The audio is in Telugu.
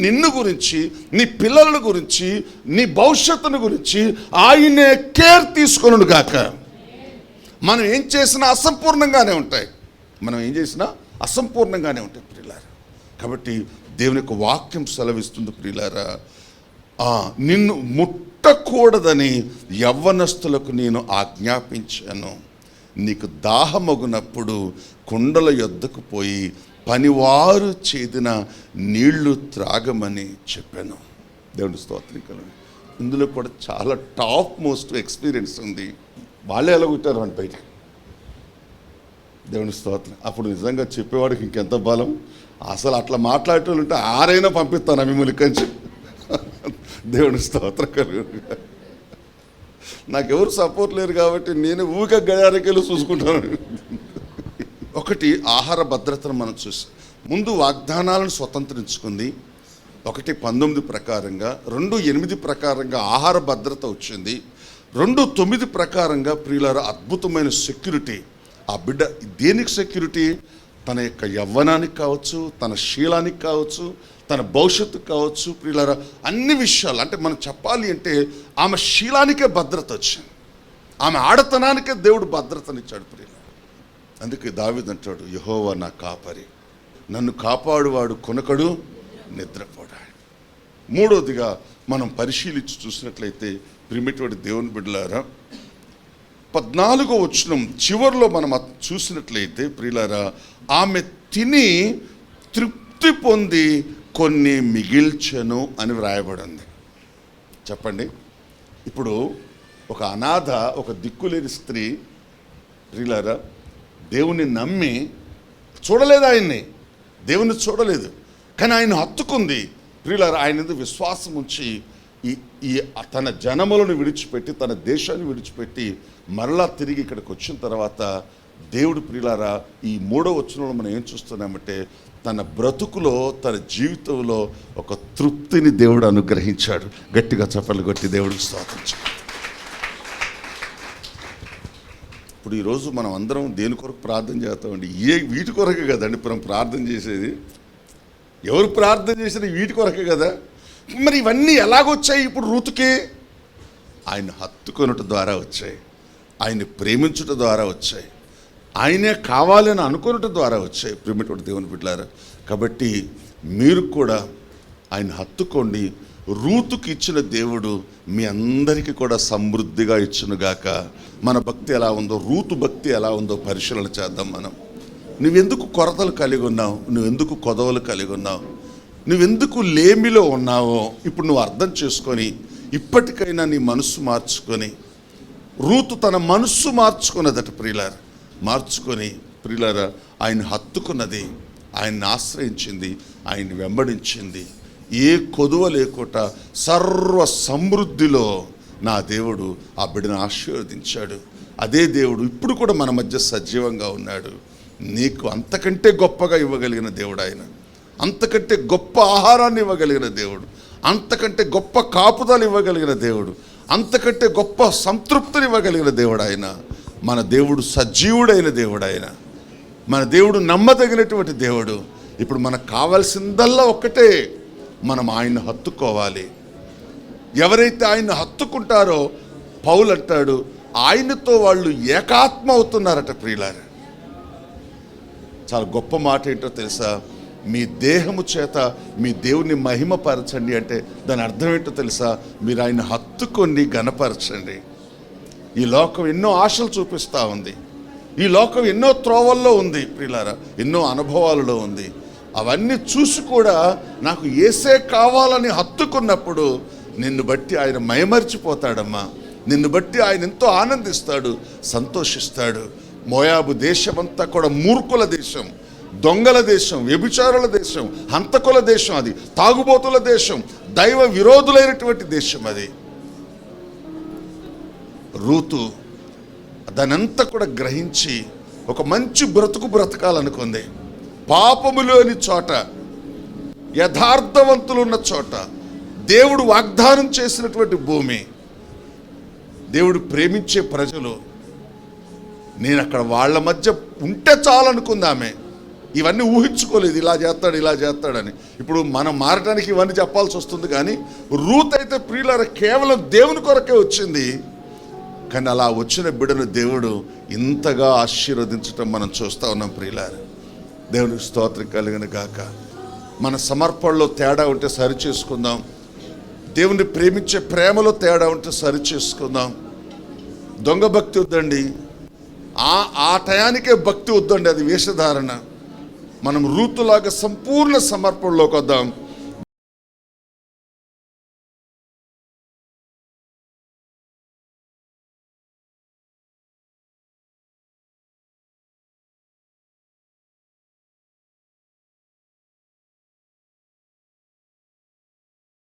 నిన్ను గురించి నీ పిల్లల గురించి నీ భవిష్యత్తును గురించి ఆయనే కేర్ తీసుకొనుడు గాక. మనం ఏం చేసినా అసంపూర్ణంగానే ఉంటాయి. మనం ఏం చేసినా అసంపూర్ణంగానే ఉంటాయి ప్రియులారా. కాబట్టి దేవుని యొక్క వాక్యం సెలవిస్తుంది ప్రియులారా. నిన్ను ముట్టకూడదని యవ్వనస్తులకు నేను ఆజ్ఞాపించాను. నీకు దాహమగునప్పుడు కుండల యొద్దకు పోయి పనివారు చేదిన నీళ్ళు త్రాగమని చెప్పాను. దేవుని స్తోత్రికలు ఇందులో కూడా చాలా టాప్ మోస్ట్ ఎక్స్పీరియన్స్ ఉంది. వాళ్ళే ఎలాగుంటారు కుట్టారు అని బయట దేవుని స్తోత్రం. అప్పుడు నిజంగా చెప్పేవాడికి ఇంకెంత బలం? అసలు అట్లా మాట్లాడేటోళ్ళు ఉంటే ఆరైనా పంపిస్తాను మిమ్మల్ని కంచి? దేవుని స్తోత్రం కలుగు. నాకెవరు సపోర్ట్ లేరు కాబట్టి నేను ఊక గడారికెళ్ళి చూసుకుంటాను. ఒకటి ఆహార భద్రతను మనం చూసి ముందు వాగ్దానాలను స్వతంత్రించుకుంది. ఒకటి పంతొమ్మిది ప్రకారంగా రెండు ఎనిమిది ప్రకారంగా ఆహార భద్రత వచ్చింది. రెండు తొమ్మిది ప్రకారంగా ప్రియులార అద్భుతమైన సెక్యూరిటీ ఆ బిడ్డ దేనికి సెక్యూరిటీ తన యొక్క యవ్వనానికి కావచ్చు తన శీలానికి కావచ్చు తన భవిష్యత్తు కావచ్చు ప్రియులరా అన్ని విషయాలు. అంటే మనం చెప్పాలి అంటే ఆమె శీలానికే భద్రత వచ్చింది. ఆమె ఆడతనానికే దేవుడు భద్రతనిచ్చాడు ప్రియుల అందుకే దావిదంటాడు యహోవా నా కాపరి. నన్ను కాపాడువాడు కొనకడు నిద్రపోడాడు. మూడోదిగా మనం పరిశీలించి చూసినట్లయితే ప్రిమిటివాడి దేవుని బిడ్డలారా పద్నాలుగో వచనం చివరిలో మనం చూసినట్లయితే ప్రియులారా ఆమె తిని తృప్తి పొంది కొన్ని మిగిల్చెను అని వ్రాయబడింది. చెప్పండి. ఇప్పుడు ఒక అనాథ ఒక దిక్కులేని స్త్రీ ప్రియులారా దేవుని నమ్మి చూడలేదు ఆయన్ని. దేవుని చూడలేదు. కానీ ఆయన హత్తుకుంది. ప్రియులారా ఆయన విశ్వాసం ఉంచి ఈ ఈ తన జనములను విడిచిపెట్టి తన దేశాన్ని విడిచిపెట్టి మరలా తిరిగి ఇక్కడికి వచ్చిన తర్వాత దేవుడు ప్రియులారా ఈ మూడో వచనంలో మనం ఏం చూస్తున్నామంటే తన బ్రతుకులో తన జీవితంలో ఒక తృప్తిని దేవుడు అనుగ్రహించాడు. గట్టిగా చప్పలు కొట్టి దేవుడికి స్తోత్రించాడు ఇప్పుడు ఈరోజు మనం అందరం దేని కొరకు ప్రార్థన చేస్తామండి? ఏ వీటి కొరకే కదండి మనం ప్రార్థన చేసేది? ఎవరు ప్రార్థన చేసేది వీటి కొరకే కదా? మరి ఇవన్నీ ఎలాగొచ్చాయి ఇప్పుడు రూతుకి? ఆయన హత్తుకొనుట ద్వారా వచ్చాయి. ఆయన్ని ప్రేమించుట ద్వారా వచ్చాయి. ఆయనే కావాలని అనుకొనుట ద్వారా వచ్చాయి ప్రేమటువంటి దేవుని బిడ్డారు కాబట్టి మీరు కూడా ఆయన హత్తుకోండి. రూతుకి ఇచ్చిన దేవుడు మీ అందరికీ కూడా సమృద్ధిగా ఇచ్చునుగాక. మన భక్తి ఎలా ఉందో రూతు భక్తి ఎలా ఉందో పరిశీలన చేద్దాం మనం. నువ్వెందుకు కొరతలు కలిగి ఉన్నావు? నువ్వెందుకు కొదవలు కలిగి ఉన్నావు? నువ్వెందుకు లేమిలో ఉన్నావో ఇప్పుడు నువ్వు అర్థం చేసుకొని ఇప్పటికైనా నీ మనస్సు మార్చుకొని రూతు తన మనస్సు మార్చుకున్నదట ప్రియులారు. మార్చుకొని ప్రియులార ఆయన హత్తుకున్నది ఆయన్ని ఆశ్రయించింది ఆయన్ని వెంబడించింది. ఏ కొదువ లేకుండా సర్వ సమృద్ధిలో నా దేవుడు ఆ బిడ్డను ఆశీర్వదించాడు. అదే దేవుడు ఇప్పుడు కూడా మన మధ్య సజీవంగా ఉన్నాడు. నీకు అంతకంటే గొప్పగా ఇవ్వగలిగిన దేవుడు ఆయన. అంతకంటే గొప్ప ఆహారాన్ని ఇవ్వగలిగిన దేవుడు. అంతకంటే గొప్ప కాపుదలు ఇవ్వగలిగిన దేవుడు. అంతకంటే గొప్ప సంతృప్తిని ఇవ్వగలిగిన దేవుడు ఆయన. మన దేవుడు సజీవుడైన దేవుడు ఆయన మన దేవుడు నమ్మదగినటువంటి దేవుడు. ఇప్పుడు మనకు కావాల్సిందల్లా ఒక్కటే మనం ఆయన్ని హత్తుకోవాలి. ఎవరైతే ఆయన్ని హత్తుకుంటారో పౌలు అంటాడు ఆయనతో వాళ్ళు ఏకాత్మ అవుతున్నారట ప్రియులారా. చాలా గొప్ప మాట ఏంటో తెలుసా? మీ దేహము చేత మీ దేవుని మహిమపరచండి అంటే దాని అర్థం ఏంటో తెలుసా? మీరు ఆయన హత్తుకొని గనపరచండి ఈ లోకం ఎన్నో ఆశలు చూపిస్తూ ఉంది. ఈ లోకం ఎన్నో త్రోవల్లో ఉంది ప్రిలారా ఎన్నో అనుభవాలలో ఉంది. అవన్నీ చూసి కూడా నాకు ఏసే కావాలని హత్తుకున్నప్పుడు నిన్ను బట్టి ఆయన మైమర్చిపోతాడమ్మా. నిన్ను బట్టి ఆయన ఎంతో ఆనందిస్తాడు సంతోషిస్తాడు. మోయాబు దేశమంతా కూడా మూర్ఖుల దేశం దొంగల దేశం వ్యభిచారుల దేశం హంతకుల దేశం అది తాగుబోతుల దేశం దైవ విరోధులైనటువంటి దేశం అది. రూతు దానంతా కూడా గ్రహించి ఒక మంచి బ్రతుకు బ్రతకాలనుకుంది. పాపములోని చోట యథార్థవంతులు ఉన్న చోట దేవుడు వాగ్దానం చేసినటువంటి భూమి దేవుడు ప్రేమించే ప్రజలు నేను అక్కడ వాళ్ళ మధ్య ఉంటే చాలనుకుంది ఆమె. ఇవన్నీ ఊహించుకోలేదు ఇలా చేస్తాడు ఇలా చేస్తాడని. ఇప్పుడు మనం మారటానికి ఇవన్నీ చెప్పాల్సి వస్తుంది కానీ రూత్ అయితే ప్రియులారా కేవలం దేవుని కొరకే వచ్చింది. కానీ అలా వచ్చిన బిడ్డను దేవుడు ఇంతగా ఆశీర్వదించటం మనం చూస్తూ ఉన్నాం ప్రియులార. దేవునికి స్తోత్రం కలిగిన గాక. మన సమర్పణలో తేడా ఉంటే సరి చేసుకుందాం. దేవుని ప్రేమించే ప్రేమలో తేడా ఉంటే సరి చేసుకుందాం. దొంగ భక్తి వద్దండి. ఆ ఆ టయానికే భక్తి వద్దండి. అది వేషధారణ. మనం రూతులాగా సంపూర్ణ సమర్పణలోకి వద్దాం.